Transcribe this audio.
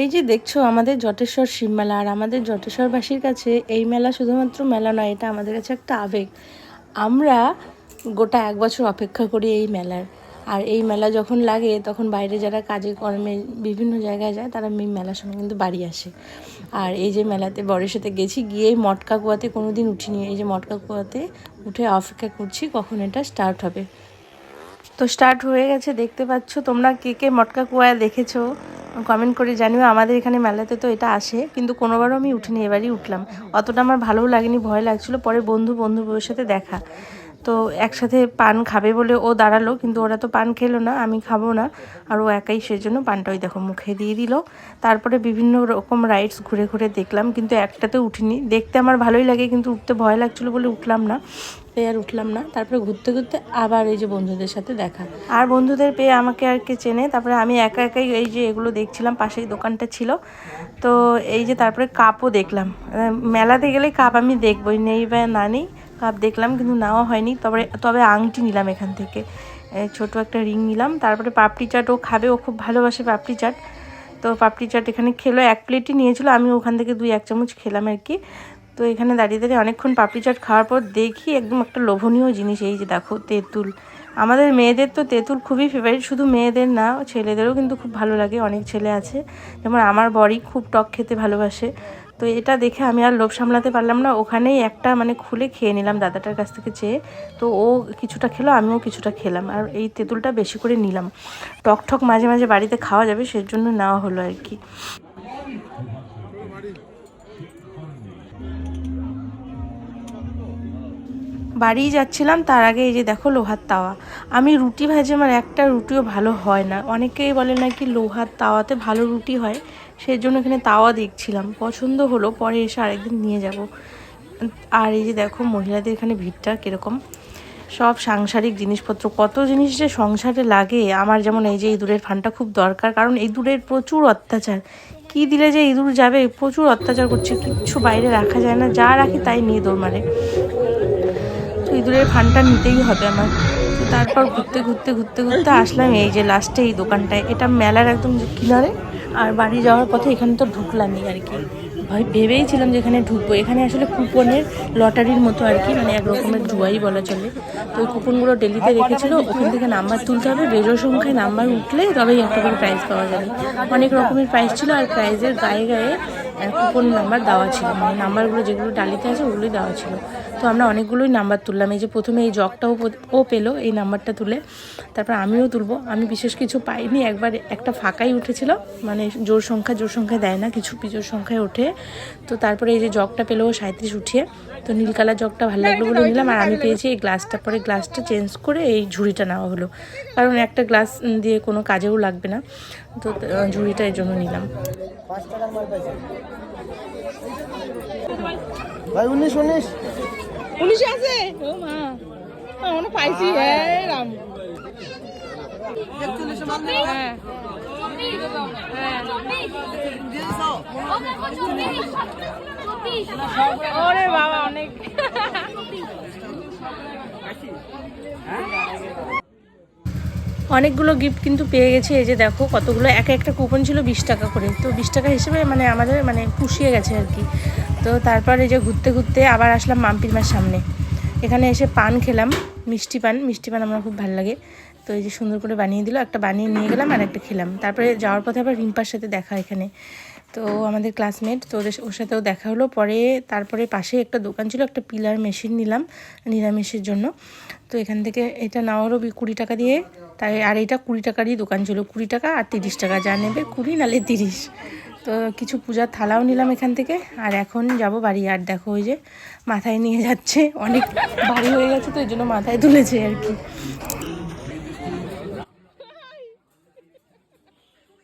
এই যে দেখছ, আমাদের জটেশ্বর শিব মেলা আর আমাদের জটেশ্বরবাসীর কাছে এই মেলা শুধুমাত্র মেলা নয়, এটা আমাদের কাছে একটা আবেগ। আমরা গোটা এক বছর অপেক্ষা করি এই মেলার। আর এই মেলা যখন লাগে, তখন বাইরে যারা কাজে কর্মে বিভিন্ন জায়গায় যায়, তারা এই মেলার সময় কিন্তু বাড়ি আসে। আর এই যে মেলাতে বরের সাথে গেছি, গিয়ে মটকা কুয়াতে কোনো দিন উঠিনি। এই যে মটকা কুয়াতে উঠে অপেক্ষা করছি কখন এটা স্টার্ট হবে। তো স্টার্ট হয়ে গেছে, দেখতে পাচ্ছ তোমরা কে কে মটকা কুয়ায় দেখেছ। কমেন্ট করে জানিও, আমাদের এখানে মেলাতে তো এটা আসে, কিন্তু কোনোবারও আমি উঠিনি, এবারই উঠলাম। অতটা আমার ভালোও লাগেনি, ভয় লাগছিল, পরে বন্ধু বন্ধু সাথে দেখা। তো একসাথে পান খাবে বলে ও দাঁড়াল, কিন্তু ওরা তো পান খেলো না, আমি খাব না। আর ও একাই সেজন্য পানটা ওই দেখো মুখে দিয়ে দিল। তারপরে বিভিন্ন রকম রাইডস ঘুরে ঘুরে দেখলাম, কিন্তু একটাতে উঠিনি। দেখতে আমার ভালোই লাগে, কিন্তু উঠতে ভয় লাগছিল বলে উঠলাম না। তাই আর উঠলাম না। তারপরে ঘুরতে ঘুরতে আবার এই যে বন্ধুদের সাথে দেখা। আর বন্ধুদের পেয়ে আমাকে আর কে চেনে, তারপরে আমি একা একাই এই যে এগুলো দেখছিলাম, পাশেই দোকানটা ছিল। তো এই যে তারপরে কাপও দেখলাম। মেলাতে গেলে কাপ আমি দেখবই, নেই বা না নেই কাপ দেখলাম, কিন্তু নেওয়া হয়নি। তবে তবে আংটি নিলাম এখান থেকে। ছোট একটা রিং নিলাম। তারপরে পাপড়ি চাট ও খাবে, ও খুব ভালোবাসে পাপড়ি চাট। তো পাপড়ি চাট এখানে খেলো, এক প্লেটই নিয়েছিল, আমি ওখান থেকে দুই, এক চামচ খেলাম আর কি। তো এখানে দাঁড়িয়ে দাঁড়িয়ে অনেকক্ষণ পাপড়ি চাট খাওয়ার পর দেখি একদম একটা লোভনীয় জিনিস, এই যে দেখো তেঁতুল। আমাদের মেয়েদের তো তেঁতুল খুবই ফেভারিট শুধু মেয়েদের না, ছেলেদেরও কিন্তু খুব ভালো লাগে, অনেক ছেলে আছে। যেমন আমার বড়ি খুব টক খেতে ভালোবাসে। তো এটা দেখে আমি আর লোভ সামলাতে পারলাম না, ওখানেই একটা মানে খুলে খেয়ে নিলাম দাদাটার কাছ থেকে চেয়ে। তো ও কিছুটা খেলো, আমিও কিছুটা খেলাম, আর এই তেঁতুলটা বেশি করে নিলাম। টক ঠক মাঝে মাঝে বাড়িতে খাওয়া যাবে, সেজন্য নেওয়া হলো আর কি। বাড়ি যাচ্ছিলাম, তার আগে এই যে দেখো লোহার তাওয়া। আমি রুটি ভাজি, আমার একটা রুটিও ভালো হয় না। অনেকেই বলে নাকি লোহার তাওয়াতে ভালো রুটি হয় সেই জন্য এখানে তাওয়া দেখছিলাম। পছন্দ হলো, পরে এসে আরেকদিন নিয়ে যাব। আর এই যে দেখো মহিলাদের এখানে ভিড়টা কীরকম। সব সাংসারিক জিনিসপত্র, কত জিনিস যে সংসারে লাগে। আমার যেমন এই যে ইঁদুরের ফানটা খুব দরকার, কারণ ইঁদুরের প্রচুর অত্যাচার। কি দিলে যে ইঁদুর যাবে? প্রচুর অত্যাচার করছে, কিচ্ছু বাইরে রাখা যায় না। যা রাখি তাই নিয়ে দৌড় মারে। তো ইঁদুরের ফানটা নিতেই হবে আমার। তো তারপর ঘুরতে ঘুরতে ঘুরতে ঘুরতে আসলাম এই যে লাস্টে এই দোকানটায়। এটা মেলার একদম কিনারে। আর বাড়ি যাওয়ার পথে এখানে তো ঢুকলামই আর কি। ভয় ভেবেইছিলাম যে এখানে ঢুকবো। এখানে আসলে কুপনের লটারির মতো আর কি মানে এক রকমের জুয়াই বলা চলে। তো ওই কুপনগুলো ডেলিতে রেখেছিল। ওখান থেকে নাম্বার তুলতে হবে। বেজোর সংখ্যায় নাম্বার উঠলে তবেই একটা করে প্রাইজ পাওয়া যাবে। অনেক রকমের প্রাইজ ছিল আর প্রাইজের গায়ে গায়ে কুপন নাম্বার দেওয়া ছিল। মানে নাম্বারগুলো যেগুলো ডালিতে আছে ওগুলোই দেওয়া ছিল। তো আমরা অনেকগুলোই নাম্বার তুললাম। এই যে প্রথমে এই জগটাও ও পেল, এই নাম্বারটা তুলে তারপর আমিও তুলবো। আমি বিশেষ কিছু পাইনি, একবার একটা ফাঁকাই উঠেছিল। মানে জোর সংখ্যা জোর সংখ্যা দেয় না, কিছু পিজোর সংখ্যায় ওঠে। তো তারপরে এই যে জগটা পেল সাঁত্রিশ উঠিয়ে। তো নীল কালার জগটা ভালো লাগল বলে নিলাম। আর আমি পেয়েছি এই গ্লাসটা। পরে গ্লাসটা চেঞ্জ করে এই ঝুড়িটা নেওয়া হলো। কারণ একটা গ্লাস দিয়ে কোনো কাজেও লাগবে না। তো ঝুড়িটা এর জন্য নিলাম। ভাই, উনিশ উনিশ। পুলিশে আছে? মা। আমরা পাইছি। হ্যাঁ রাম। হ্যাঁ। ওরে বাবা, অনেক। অনেকগুলো গিফট কিন্তু পেয়ে গেছে। এই যে দেখো, কতগুলো। এক একটা কুপন ছিল বিশ টাকা করে। তো বিশ টাকা হিসেবে মানে আমাদের মানে পুষিয়ে গেছে আর কি। তো তারপর এই যে ঘুরতে ঘুরতে আবার আসলাম মাম্পির মার সামনে। এখানে এসে পান খেলাম, মিষ্টি পান। মিষ্টি পান আমার খুব ভালো লাগে। তো এই যে সুন্দর করে বানিয়ে দিল, একটা বানিয়ে নিয়ে গেলাম আর একটা খেলাম। তারপরে যাওয়ার পথে আবার রিম্পার সাথে দেখা এখানে। তো আমাদের ক্লাসমেট তো ওদের ওর সাথেও দেখা হলো। পরে তারপরে পাশে একটা দোকান ছিল, একটা পিলার মেশিন নিলাম, নিরামিষের জন্য। তো এখান থেকে এটা নেওয়ারও কুড়ি টাকা দিয়ে। তাই আর এটা কুড়ি টাকারই দোকান ছিল। কুড়ি টাকা আর তিরিশ টাকা। যা নেবে কুড়ি, নালে তিরিশ। তো কিছু পূজার থালাও নিলাম এখান থেকে। আর এখন যাব বাড়ি। আর দেখো ওই যে মাথায় নিয়ে যাচ্ছে। অনেক বাড়ি হয়ে গেছে তো, এই জন্য মাথায় তুলেছে আর কি।